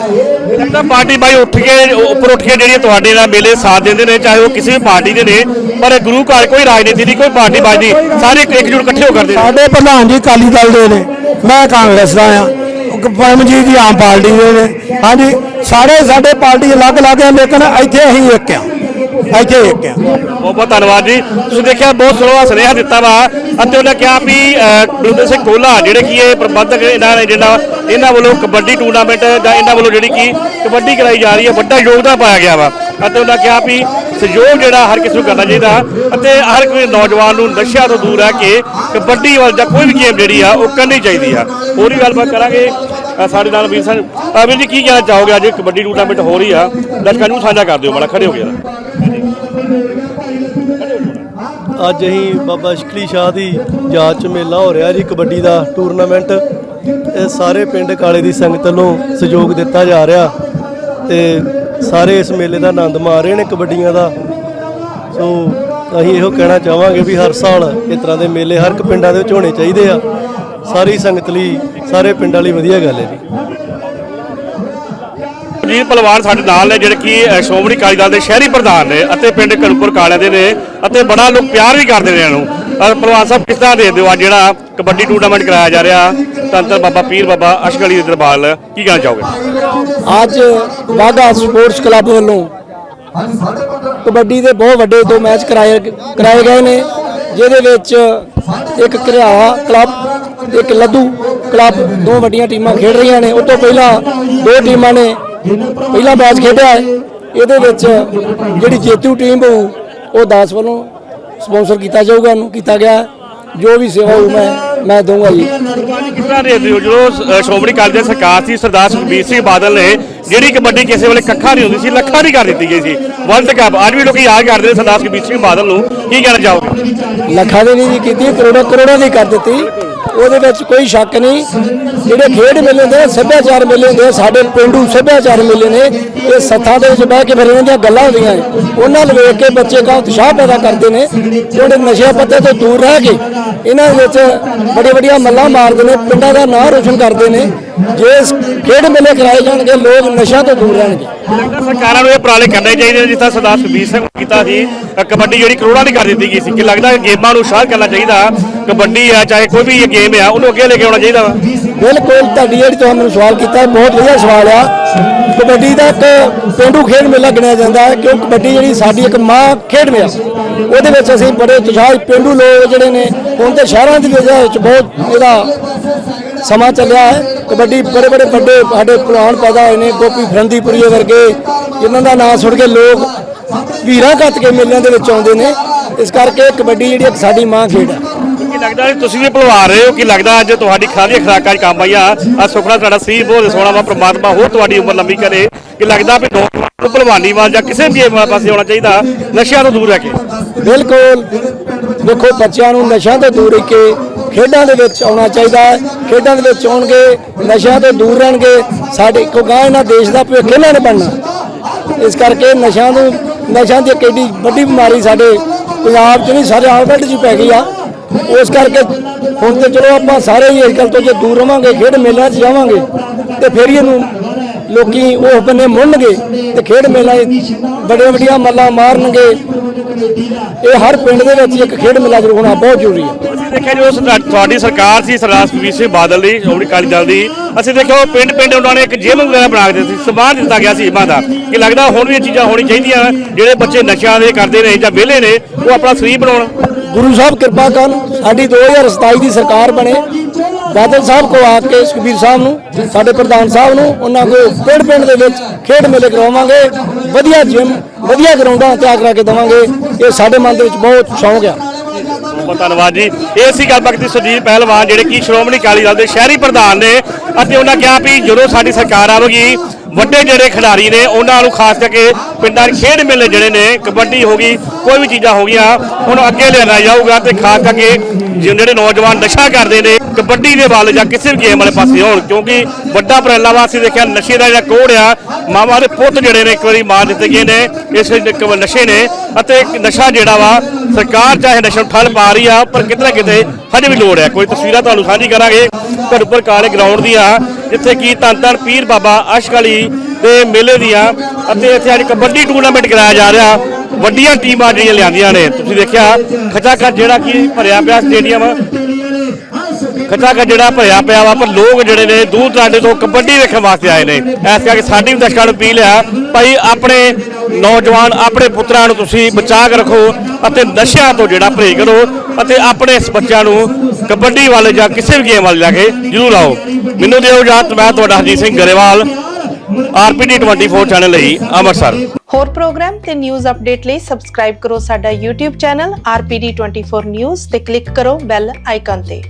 Speaker 1: ਲੱਗਦਾ ਪਾਰਟੀ ਬਾਈ ਉੱਠ ਕੇ ਉੱਪਰ ਉੱਠ ਕੇ ਜਿਹੜੀਆਂ ਤੁਹਾਡੇ ਨਾਲ ਮੇਲੇ ਸਾਥ ਦਿੰਦੇ ਨੇ ਚਾਹੇ ਉਹ ਕਿਸੇ ਵੀ ਪਾਰਟੀ ਦੇ ਨੇ ਪਰ ਗੁਰੂ ਘਰ ਕੋਈ ਰਾਜਨੀਤੀ ਦੀ ਕੋਈ ਪਾਰਟੀ ਬਾਜੀ ਸਾਰੇ ਇੱਕ- ਇੱਕਜੁੱਟ ਇਕੱਠੇ ਹੋ ਕਰਦੇ
Speaker 2: ਸਾਡੇ ਪ੍ਰਧਾਨ ਜੀ ਅਕਾਲੀ ਦਲ ਦੇ ਨੇ ਮੈਂ ਕਾਂਗਰਸ ਦਾ ਆ ਪਰਮਜੀਤ ਜੀ ਆਮ ਪਾਰਟੀ ਦੇ ਨੇ। ਹਾਂਜੀ ਸਾਰੇ ਸਾਡੇ ਪਾਰਟੀ ਅਲੱਗ ਅਲੱਗ ਆ ਲੇਕਿਨ ਇੱਥੇ ਅਸੀਂ ਇੱਕ ਆ। ਇੱਥੇ ਇੱਕ ਆ।
Speaker 1: ਬਹੁਤ ਬਹੁਤ ਧੰਨਵਾਦ ਜੀ। ਤੁਸੀਂ ਦੇਖਿਆ ਬਹੁਤ ਸੋਹਣਾ ਸੁਨੇਹਾ ਦਿੱਤਾ ਵਾ ਅਤੇ ਉਹਨੇ ਕਿਹਾ ਵੀ ਅਹ, ਬਲਵਿੰਦਰ ਸਿੰਘ ਕੋਲਾ ਜਿਹੜੇ ਕੀ ਇਹ ਪ੍ਰਬੰਧਕ ਇਹਨਾਂ ਨੇ ਜਿਹੜਾ ਇਹਨਾਂ ਵੱਲੋਂ ਕਬੱਡੀ ਟੂਰਨਾਮੈਂਟ ਜਾਂ ਇਹਨਾਂ ਵੱਲੋਂ ਜਿਹੜੀ ਕੀ ਕਬੱਡੀ ਕਰਾਈ ਜਾ ਰਹੀ ਹੈ ਵੱਡਾ ਯੋਗਦਾਨ ਪਾਇਆ ਗਿਆ ਵਾ। ਅਤੇ ਉਹਨਾਂ ਕਿਹਾ ਵੀ ਸਹਿਯੋਗ ਜਿਹੜਾ ਹਰ ਕਿਸੇ ਨੂੰ ਕਰਨਾ ਚਾਹੀਦਾ ਅਤੇ ਹਰ ਕੋਈ ਨੌਜਵਾਨ ਨੂੰ ਨਸ਼ਿਆਂ ਤੋਂ ਦੂਰ ਰਹਿ ਕੇ ਕਬੱਡੀ ਵੱਲ ਜਾਂ ਕੋਈ ਵੀ ਗੇਮ ਜਿਹੜੀ ਆ ਉਹ ਕਰਨੀ ਚਾਹੀਦੀ ਆ। ਹੋਰ ਵੀ ਗੱਲਬਾਤ ਕਰਾਂਗੇ ਸਾਡੇ ਨਾਲ ਵੀਰ ਸਨ ਵੀਰ ਜੀ ਕੀ ਕਹਿਣਾ ਚਾਹੋਗੇ ਅੱਜ ਕਬੱਡੀ ਟੂਰਨਾਮੈਂਟ ਹੋ ਰਹੀ ਆ? ਦਰਸ਼ਕਾਂ ਨੂੰ ਸਾਂਝਾ ਕਰ ਦਿਓ ਮਾੜਾ ਖੜੇ ਹੋ ਗਿਆ
Speaker 3: ਅੱਜ ਅਸੀਂ ਬਾਬਾ ਸ਼ਕਲੀ ਸ਼ਾਹ ਦੀ ਯਾਦ 'ਚ ਮੇਲਾ ਹੋ ਰਿਹਾ ਜੀ, ਕਬੱਡੀ ਦਾ ਟੂਰਨਾਮੈਂਟ ਇਹ ਸਾਰੇ ਪਿੰਡ ਕਾਲੇ ਦੀ ਸੰਗਤ ਵੱਲੋਂ ਸਹਿਯੋਗ ਦਿੱਤਾ ਜਾ ਰਿਹਾ ਤੇ ਸਾਰੇ ਇਸ ਮੇਲੇ ਦਾ ਆਨੰਦ ਮਾਣ ਰਹੇ ਨੇ ਕਬੱਡੀਆਂ ਦਾ। ਸੋ ਅਸੀਂ ਇਹੋ ਕਹਿਣਾ ਚਾਹਾਂਗੇ ਵੀ ਹਰ ਸਾਲ ਇਸ ਤਰ੍ਹਾਂ ਦੇ ਮੇਲੇ ਹਰ ਇੱਕ ਪਿੰਡਾਂ ਦੇ ਵਿੱਚ ਹੋਣੇ ਚਾਹੀਦੇ ਆ। ਸਾਰੀ ਸੰਗਤ ਲਈ, ਸਾਰੇ ਪਿੰਡਾਂ ਲਈ ਵਧੀਆ ਗੱਲ ਹੈ ਜੀ।
Speaker 1: ਜੀ ਪਹਿਲਵਾਨ ਸਾਡੇ ਨਾਲ ਨੇ ਜਿਹੜੇ ਕਿ ਅ, ਸ਼੍ਰੋਮਣੀ ਅਕਾਲੀ ਦਲ ਦੇ ਸ਼ਹਿਰੀ ਪ੍ਰਧਾਨ ਨੇ ਅਤੇ ਪਿੰਡ ਕਨਪੁਰ ਕਾਲਿਆਂ ਦੇ ਨੇ ਅਤੇ ਬੜਾ ਲੋਕ ਪਿਆਰ ਵੀ ਕਰਦੇ ਨੇ ਇਹਨਾਂ। ਨੂੰ ਅ, ਸਾਹਿਬ ਕਿਸ ਤਰ੍ਹਾਂ ਦੇਖਦੇ ਹੋ ਅੱਜ ਜਿਹੜਾ ਕਬੱਡੀ ਟੂਰਨਾਮੈਂਟ ਕਰਾਇਆ ਜਾ ਰਿਹਾ? ਤੰਤਰ ਬਾਬਾ ਪੀਰ ਬਾਬਾ ਅਸ਼ਕ ਅਲੀ ਦਰਬਾਰ ਕੀ ਕਹਿਣਾ ਚਾਹੋਗੇ?
Speaker 4: ਅੱਜ ਵਾਗਾ ਸਪੋਰਟਸ ਕਲੱਬ ਵੱਲੋਂ ਕਬੱਡੀ ਦੇ ਬਹੁਤ ਵੱਡੇ ਦੋ ਮੈਚ ਕਰਾਏ ਕਰਾਏ ਗਏ ਨੇ ਜਿਹਦੇ ਵਿੱਚ ਇੱਕ ਘਰਿਆਵਾ ਕਲੱਬ ਇੱਕ ਲੱਦੂ ਕਲੱਬ ਦੋ ਵੱਡੀਆਂ ਟੀਮਾਂ ਖੇਡ ਰਹੀਆਂ ਨੇ। ਉਸ ਤੋਂ ਪਹਿਲਾਂ ਦੋ ਟੀਮਾਂ ਨੇ ਪਹਿਲਾ ਮੈਚ ਖੇਡਿਆ ਹੈ ਇਹਦੇ ਵਿੱਚ ਜਿਹੜੀ ਜੇਤੂ ਟੀਮ ਹੋਊ ਉਹ 10 ਵੱਲੋਂ ਸਪਾਂਸਰ ਕੀਤਾ ਜਾਊਗਾ ਉਹਨੂੰ ਕੀਤਾ ਗਿਆ। ਜੋ ਵੀ ਸੇਵਾ ਹੋਊ ਮੈਂ ਮੈਂ ਦਊਂਗਾ ਜੀ।
Speaker 1: ਕਿਸ ਤਰ੍ਹਾਂ ਦੇਖਦੇ ਹੋ ਜਦੋਂ ਸ਼੍ਰੋਮਣੀ ਅਕਾਲੀ ਦਲ ਸਰਕਾਰ ਸੀ ਸਰਦਾਰ ਸੁਖਬੀਰ ਸਿੰਘ ਬਾਦਲ ਨੇ ਜਿਹੜੀ ਕਬੱਡੀ ਕਿਸੇ ਵੇਲੇ ਕੱਖਾਂ ਨਹੀਂ ਹੁੰਦੀ ਸੀ ਲੱਖਾਂ ਦੀ ਕਰ ਦਿੱਤੀ ਗਈ ਸੀ। ਵਰਲਡ ਕੱਪ ਅੱਜ ਵੀ ਲੋਕੀ ਯਾਦ ਕਰਦੇ ਨੇ ਸਰਦਾਰ ਸੁਖਬੀਰ ਸਿੰਘ ਬਾਦਲ ਨੂੰ। ਕੀ ਕਹਿਣਾ ਚਾਹੋਗੇ?
Speaker 4: ਲੱਖਾਂ ਦੀ ਨਹੀਂ ਕੀਤੀ ਕਰੋੜਾਂ ਕਰੋੜਾਂ ਦੀ ਕਰ ਦਿੱਤੀ। ਉਹਦੇ ਵਿੱਚ ਕੋਈ ਸ਼ੱਕ ਨਹੀਂ। ਜਿਹੜੇ ਖੇਡ ਮੇਲੇ ਆ ਸੱਭਿਆਚਾਰ ਮੇਲੇ ਹੁੰਦੇ ਆ ਸਾਡੇ ਪਿੰਡੂ ਸੱਭਿਆਚਾਰ ਮੇਲੇ ਨੇ ਇਹ ਸੱਥਾਂ ਦੇ ਵਿੱਚ ਬਹਿ ਕੇ ਫਿਰ ਇਹਨਾਂ ਦੀਆਂ ਗੱਲਾਂ ਹੁੰਦੀਆਂ ਨੇ। ਉਹਨਾਂ ਨੂੰ ਵੇਖ ਕੇ ਬੱਚੇ ਕਾ ਉਤਸ਼ਾਹ ਪੈਦਾ ਕਰਦੇ ਨੇ ਜਿਹੜੇ ਨਸ਼ੇ ਪੱਤੇ ਤੋਂ ਦੂਰ ਰਹਿ ਕੇ ਇਹਨਾਂ ਦੇ ਵਿੱਚ ਬੜੇ ਵੱਡੀਆਂ ਮੱਲਾਂ ਮਾਰਦੇ ਨੇ ਪਿੰਡਾਂ ਦਾ ਨਾਂ ਰੋਸ਼ਨ ਕਰਦੇ ਨੇ। ਜੇ ਖੇਡ ਮੇਲੇ ਕਰਾਏ ਜਾਣਗੇ? ਲੋਕ ਨਸ਼ਿਆਂ ਤੋਂ ਦੂਰ ਰਹਿਣਗੇ।
Speaker 1: ਸਰਕਾਰਾਂ ਨੂੰ ਇਹ ਉਪਰਾਲੇ ਕਰਨੇ ਚਾਹੀਦੇ ਨੇ ਜਿਸ ਤਰ੍ਹਾਂ ਸਰਦਾਰ ਸੁਖਬੀਰ ਸਿੰਘ ਕੀਤਾ ਸੀ। ਕਬੱਡੀ ਜਿਹੜੀ ਕਰੋੜਾਂ ਦੀ ਕਰ ਦਿੱਤੀ ਗਈ ਸੀ। ਕਿ ਲੱਗਦਾ ਗੇਮਾਂ ਨੂੰ ਉਤਸ਼ਾਹ ਕਰਨਾ ਚਾਹੀਦਾ? ਕਬੱਡੀ ਆ ਚਾਹੇ ਕੋਈ ਵੀ ਇਹ ਗੇਮ ਆ ਉਹਨੂੰ ਅੱਗੇ ਲੈ ਕੇ ਆਉਣਾ ਚਾਹੀਦਾ ਵਾ।
Speaker 4: ਬਿਲਕੁਲ ਤੁਹਾਡੀ ਜਿਹੜੀ ਤੁਹਾਨੂੰ ਮੈਨੂੰ ਸਵਾਲ ਕੀਤਾ ਬਹੁਤ ਵਧੀਆ ਸਵਾਲ ਆ। ਕਬੱਡੀ ਦਾ ਇੱਕ ਪੇਂਡੂ ਖੇਡ ਮੇਲਾ ਗਿਣਿਆ ਜਾਂਦਾ ਹੈ ਕਿਉਂਕਿ ਕਬੱਡੀ ਜਿਹੜੀ ਸਾਡੀ ਇੱਕ ਮਾਂ ਖੇਡ ਮੇਲਾ। ਉਹਦੇ ਵਿੱਚ ਅਸੀਂ ਬੜੇ ਉਤਸ਼ਾਹ ਪੇਂਡੂ ਲੋਕ ਜਿਹੜੇ ਨੇ ਹੁਣ ਤੇ ਸ਼ਹਿਰਾਂ ਦੇ ਵਿੱਚ ਬਹੁਤ ਇਹਦਾ ਸਮਾਂ ਚੱਲਿਆ ਹੈ। ਕਬੱਡੀ ਬੜੇ ਬੜੇ ਵੱਡੇ ਸਾਡੇ ਪੁਰਾਣ ਪੈਦਾ ਹੋਏ ਨੇ, ਗੋਪੀ ਫਰੰਦੀਪੁਰੀਏ ਵਰਗੇ। ਜਿਨ੍ਹਾਂ ਦਾ ਨਾਮ ਸੁਣ ਕੇ ਲੋਕ ਵੀਰਾਂ ਘੱਤ ਕੇ ਮੇਲਿਆਂ ਦੇ ਵਿੱਚ ਆਉਂਦੇ ਨੇ। ਇਸ ਕਰਕੇ ਕਬੱਡੀ ਜਿਹੜੀ ਇੱਕ ਸਾਡੀ ਮਾਂ ਖੇਡ ਹੈ।
Speaker 1: ਲੱਗਦਾ ਜੀ ਤੁਸੀਂ ਵੀ ਭਲਵਾ ਰਹੇ ਹੋ, ਕਿ ਲੱਗਦਾ ਅੱਜ ਤੁਹਾਡੀ ਖਾਦੀਆਂ ਖਰਾਕਾਂ 'ਚ ਕੰਮ ਆਈਆਂ ਆ? ਸੁਖਣਾ ਤੁਹਾਡਾ ਸਰੀਰ ਬਹੁਤ ਸੋਹਣਾ ਵਾ, ਪ੍ਰਮਾਤਮਾ ਹੋਰ ਤੁਹਾਡੀ ਉਮਰ ਲੰਬੀ ਕਰੇ। ਕਿ ਲੱਗਦਾ ਵੀ ਨੌਜਵਾਨ ਨੂੰ ਭਲਵਾਨੀ ਵੱਲ ਜਾਂ ਕਿਸੇ ਵੀ ਪਾਸੇ ਆਉਣਾ ਚਾਹੀਦਾ, ਨਸ਼ਿਆਂ ਤੋਂ ਦੂਰ ਰਹਿ ਕੇ?
Speaker 4: ਬਿਲਕੁਲ। ਦੇਖੋ, ਬੱਚਿਆਂ ਨੂੰ ਨਸ਼ਿਆਂ ਤੋਂ ਦੂਰ ਰਹਿ ਕੇ ਖੇਡਾਂ ਦੇ ਵਿੱਚ ਆਉਣਾ ਚਾਹੀਦਾ ਹੈ। ਖੇਡਾਂ ਦੇ ਵਿੱਚ ਆਉਣਗੇ, ਨਸ਼ਿਆਂ ਤੋਂ ਦੂਰ ਰਹਿਣਗੇ। ਸਾਡੇ ਕੋ ਗਾਂ ਇਹਨਾਂ ਦੇਸ਼ ਦਾ ਭਵਿੱਖ ਇਹਨਾਂ ਨੇ ਬਣਨਾ। ਇਸ ਕਰਕੇ ਨਸ਼ਿਆਂ ਨੂੰ, ਨਸ਼ਿਆਂ ਦੀ ਇੱਕ ਏਡੀ ਵੱਡੀ ਬਿਮਾਰੀ ਸਾਡੇ ਪੰਜਾਬ 'ਚ ਨਹੀਂ ਸਾਰੇ ਆਲ ਵਰਲਡ 'ਚ ਪੈ ਗਈ ਆ। ਉਸ ਕਰਕੇ ਹੁਣ ਤੇ ਚਲੋ ਆਪਾਂ ਸਾਰੇ ਹੀ ਇਸ ਗੱਲ ਤੋਂ ਜੇ ਦੂਰ ਰਵਾਂਗੇ, ਖੇਡ ਮੇਲਿਆਂ 'ਚ ਜਾਵਾਂਗੇ, ਤੇ ਫਿਰ ਹੀ ਇਹਨੂੰ ਲੋਕੀ ਉਹ ਬੰਨੇ ਮੁੜਨਗੇ ਤੇ ਖੇਡ ਮੇਲਾ ਬੜੇ ਵੱਡੀਆਂ ਮੱਲਾਂ ਮਾਰਨਗੇ। ਇਹ ਹਰ ਪਿੰਡ ਦੇ ਵਿੱਚ ਇੱਕ ਖੇਡ ਮੇਲਾ ਜ਼ਰੂਰ ਹੋਣਾ ਬਹੁਤ ਜ਼ਰੂਰੀ ਹੈ।
Speaker 1: ਅਸੀਂ ਦੇਖਿਆ ਜੋ ਤੁਹਾਡੀ ਸਰਕਾਰ ਸੀ, ਸਰਦਾਰ ਸੁਖਬੀਰ ਸਿੰਘ ਬਾਦਲ ਦੀ ਸ਼੍ਰੋਮਣੀ ਅਕਾਲੀ ਦਲ ਦੀ। ਅਸੀਂ ਦੇਖਿਆ ਪਿੰਡ ਪਿੰਡ ਉਹਨਾਂ ਨੇ ਇੱਕ ਜਿਮ ਵਗੈਰਾ ਬਣਾ ਕੇ ਦਿੱਤੀ ਸਮਾਨ ਦਿੱਤਾ ਗਿਆ ਸੀ ਜਿਮਾਂ ਦਾ। ਕਿ ਲੱਗਦਾ ਹੁਣ ਵੀ ਇਹ ਚੀਜ਼ਾਂ ਹੋਣੀ ਚਾਹੀਦੀਆਂ, ਜਿਹੜੇ ਬੱਚੇ ਨਸ਼ਿਆਂ ਦੇ ਕਰਦੇ ਨੇ ਜਾਂ ਵਿਹਲੇ ਨੇ, ਉਹ ਆਪਣਾ ਸਰੀਰ ਬਣਾਉਣ।
Speaker 4: ਗੁਰੂ ਸਾਹਿਬ ਕਿਰਪਾ ਕਰਨ, ਸਾਡੀ 2027 ਦੀ ਸਰਕਾਰ ਬਣੇ। ਬਾਦਲ ਸਾਹਿਬ ਕੋ ਆ ਕੇ ਸੁਖਬੀਰ ਸਾਹਿਬ ਨੂੰ, ਸਾਡੇ ਪ੍ਰਧਾਨ ਸਾਹਿਬ ਨੂੰ, ਉਹਨਾਂ ਕੋ ਪਿੰਡ ਪਿੰਡ ਦੇ ਵਿੱਚ ਖੇਡ ਮੇਲੇ ਕਰਵਾਵਾਂਗੇ। ਵਧੀਆ ਜਿਮ ਵਧੀਆ ਗਰਾਊਂਡਾਂ ਤਿਆਰ ਕਰਾ ਕੇ ਦੇਵਾਂਗੇ। ਇਹ ਸਾਡੇ ਮਨ ਦੇ ਵਿੱਚ ਬਹੁਤ ਸ਼ੌਂਕ ਆ।
Speaker 1: ਬਹੁਤ ਧੰਨਵਾਦ ਜੀ। ਇਹ ਸੀ ਗੱਲਬਾਤ ਦੀ ਸੁਰਜੀਤ ਪਹਿਲਵਾਨ, ਜਿਹੜੇ ਕਿ ਸ਼੍ਰੋਮਣੀ ਅਕਾਲੀ ਦਲ ਦੇ ਸ਼ਹਿਰੀ ਪ੍ਰਧਾਨ ਨੇ। ਅਤੇ ਉਹਨਾਂ ਕਿਹਾ ਵੀ ਜਦੋਂ ਸਾਡੀ ਸਰਕਾਰ ਆਵੇਗੀ ਵੱਡੇ ਜਿਹੜੇ ਖਿਡਾਰੀ ਨੇ, ਉਹਨਾਂ ਨੂੰ ਖਾਸ ਕਰਕੇ ਪਿੰਡਾਂ 'ਚ ਖੇਡ ਮੇਲੇ ਜਿਹੜੇ ਨੇ, ਕਬੱਡੀ ਹੋ ਗਈ, ਕੋਈ ਵੀ ਚੀਜ਼ਾਂ ਹੋ ਗਈਆਂ ਉਹਨੂੰ ਅੱਗੇ ਲਿਆਂਦਾ ਜਾਊਗਾ ਤੇ ਖਾਸ ਕਰਕੇ ਜਿਹੜੇ ਨੌਜਵਾਨ ਨਸ਼ਾ ਕਰਦੇ ਨੇ, ਕਬੱਡੀ ਦੇ ਵੱਲ ਜਾਂ ਕਿਸੇ ਵੀ ਗੇਮ ਵਾਲੇ ਪਾਸੇ ਹੋਣ, ਕਿਉਂਕਿ ਵੱਡਾ ਉਪਰਾਲਾ ਵਾ ਅਸੀਂ ਦੇਖਿਆ ਨਸ਼ੇ ਦਾ ਜਿਹੜਾ ਕੋੜ ਆ, ਮਾਵਾਂ ਦੇ ਪੁੱਤ ਜਿਹੜੇ ਨੇ ਇੱਕ ਵਾਰੀ ਮਾਰ ਦਿੱਤੇ ਗਏ ਨੇ, ਇਸ ਨਸ਼ੇ ਨੇ, ਅਤੇ ਨਸ਼ਾ ਜਿਹੜਾ ਵਾ, ਸਰਕਾਰ ਚਾਹੇ ਨਸ਼ਾ ਨੂੰ ਠੱਲ ਪਾ ਰਹੀ ਆ, ਪਰ ਕਿਤੇ ਨਾ ਕਿਤੇ ਹਜੇ ਵੀ ਲੋੜ ਹੈ ਕੋਈ ਤਸਵੀਰਾਂ ਤੁਹਾਨੂੰ ਸਾਂਝੀ ਕਰਾਂਗੇ, ਘਰ ਉੱਪਰ ਕਾਲੇ ਗਰਾਊਂਡ ਦੀ ਆ ਜਿੱਥੇ ਕਿ ਧੰਨ ਧੰਨ ਪੀਰ ਬਾਬਾ ਅਸ਼ਕਲੀ ਦੇ ਮੇਲੇ ਦੀਆਂ ਅਤੇ ਇੱਥੇ ਅੱਜ ਕਬੱਡੀ ਟੂਰਨਾਮੈਂਟ ਕਰਾਇਆ ਜਾ ਰਿਹਾ। ਵੱਡੀਆਂ ਟੀਮਾਂ ਜਿਹੜੀਆਂ ਲਿਆਂਦੀਆਂ ਨੇ। ਤੁਸੀਂ ਦੇਖਿਆ, ਖਚਾਖਚ ਜਿਹੜਾ ਕੀ ਭਰਿਆ ਪਿਆ ਸਟੇਡੀਅਮ। ਖਚਾਖਚ ਜਿਹੜਾ ਭਰਿਆ ਪਿਆ ਵਾ, ਪਰ ਲੋਕ ਜਿਹੜੇ ਨੇ ਦੂਰ ਦਰਾਡੇ ਤੋਂ ਕਬੱਡੀ ਵੇਖਣ ਵਾਸਤੇ ਆਏ ਨੇ। ਇਸ ਕਰਕੇ ਸਾਡੀ ਵੀ ਦਰਸ਼ਕਾਂ ਨੂੰ ਅਪੀਲ ਆ, ਭਾਈ ਆਪਣੇ ਨੌਜਵਾਨ, ਆਪਣੇ ਪੁੱਤਰਾਂ ਨੂੰ ਤੁਸੀਂ ਬਚਾ ਕੇ ਰੱਖੋ ਅਤੇ ਨਸ਼ਿਆਂ ਤੋਂ ਜਿਹੜਾ ਪਰਹੇਜ਼ ਕਰੋ ਅਤੇ ਆਪਣੇ ਇਸ ਬੱਚਿਆਂ ਨੂੰ ਕਬੱਡੀ ਵੱਲ ਜਾਂ ਕਿਸੇ ਵੀ ਗੇਮ ਵੱਲ ਲੈ ਕੇ ਜ਼ਰੂਰ ਆਓ। ਮੈਨੂੰ ਦਿਓ ਇਜਾਜ਼ਤ, ਮੈਂ ਤੁਹਾਡਾ Harjeet Singh Grewal R P D 24 channel ਲਈ ਅੰਮ੍ਰਿਤਸਰ।
Speaker 5: ਹੋਰ ਪ੍ਰੋਗਰਾਮ ਤੇ ਨਿਊਜ਼ ਅਪਡੇਟ ਲਈ ਸਬਸਕ੍ਰਾਈਬ ਕਰੋ ਸਾਡਾ YouTube ਚੈਨਲ RPD24 News ਤੇ ਕਲਿੱਕ ਕਰੋ ਬੈਲ ਆਈਕਨ ਤੇ।